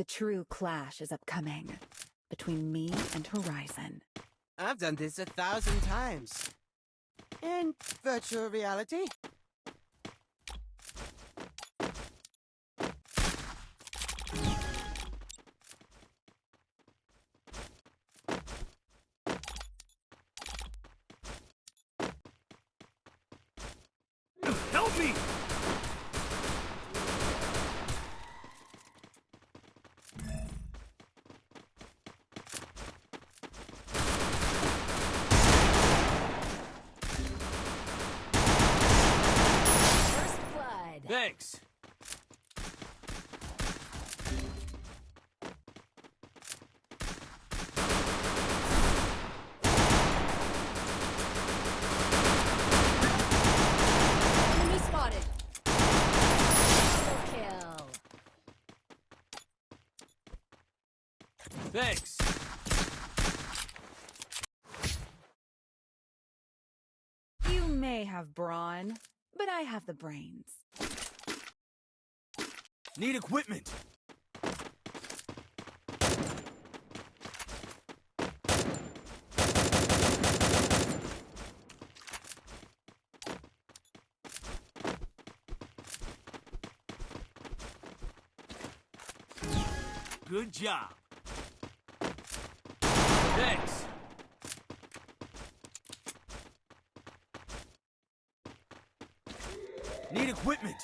The true clash is upcoming between me and Horizon. I've done this a thousand times. In virtual reality. Help me! First blood. Thanks. Enemy spotted. Kill. Thanks. You may have brawn, but I have the brains. Need equipment. Good job. Thanks. Need equipment.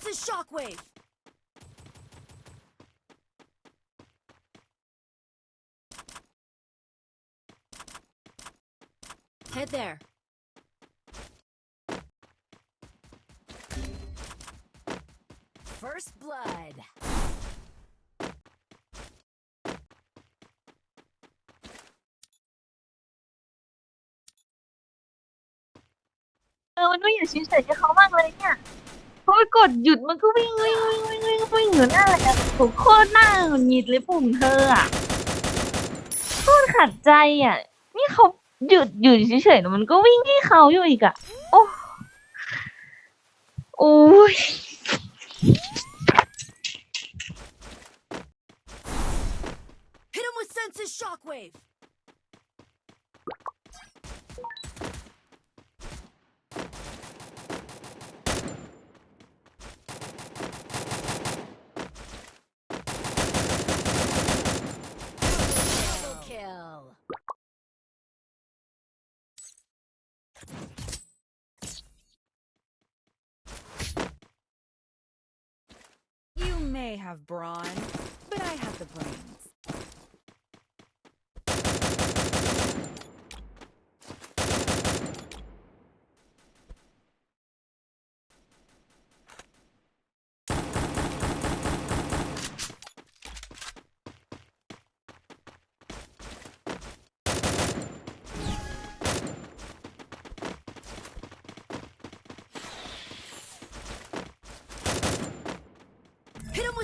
Senses shockwave! Head there. First blood. Uh, 我终于有寻水之后忘过了呀。 เขามากเลยเนี่ยเพราะว่ากดหยุดมันก็วิ่งวิ่งวิ่งวิ่งวิ่งวิ่งอยู่นั่นแหละผมโคตรหน้าหงุดหงิดเลยปุ่มเธออะโคตรขัดใจอะ นี่เขาหยุดหยุดเฉยๆแต่มันก็วิ่งให้เขาอยู่อีกอะ โอ้โอ้ย Hit him with senses shockwave. May have brawn, but I have the brains.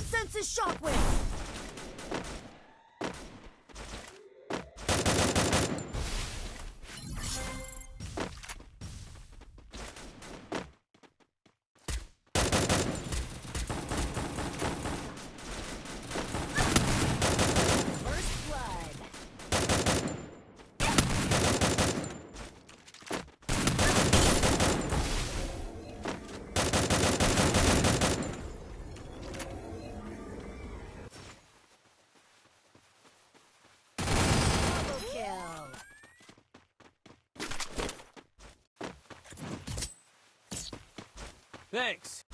Senses shockwave. Thanks.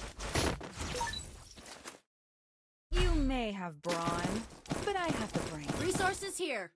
You may have brawn, but I have the brain. Resources here.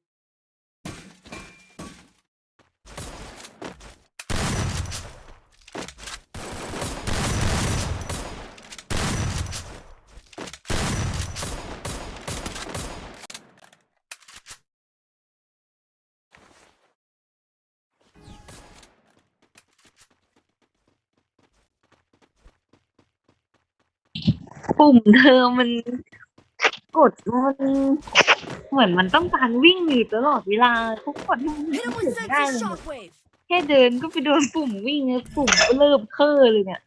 ปุ่มเธอมันกดมันเหมือนมันต้องการวิ่งอยู่ตลอดเวลาทุกคนที่มัน Hit him with ถึงได้ senses เลย shockwave. แค่เดินก็ไปโดนปุ่มวิ่งเลยปุ่มก็เริ่มเคอเลยเนี่ย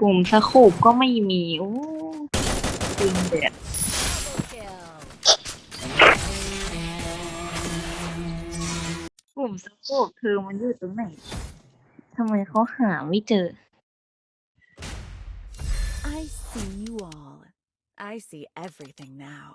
ปุ่มสโคบก็ไม่มีโอ้จริงเด็ดปุ่มสโคบเธอมันอยู่ตรงไหนทำไมเขาหาไม่เจอ I see you all. I see everything now.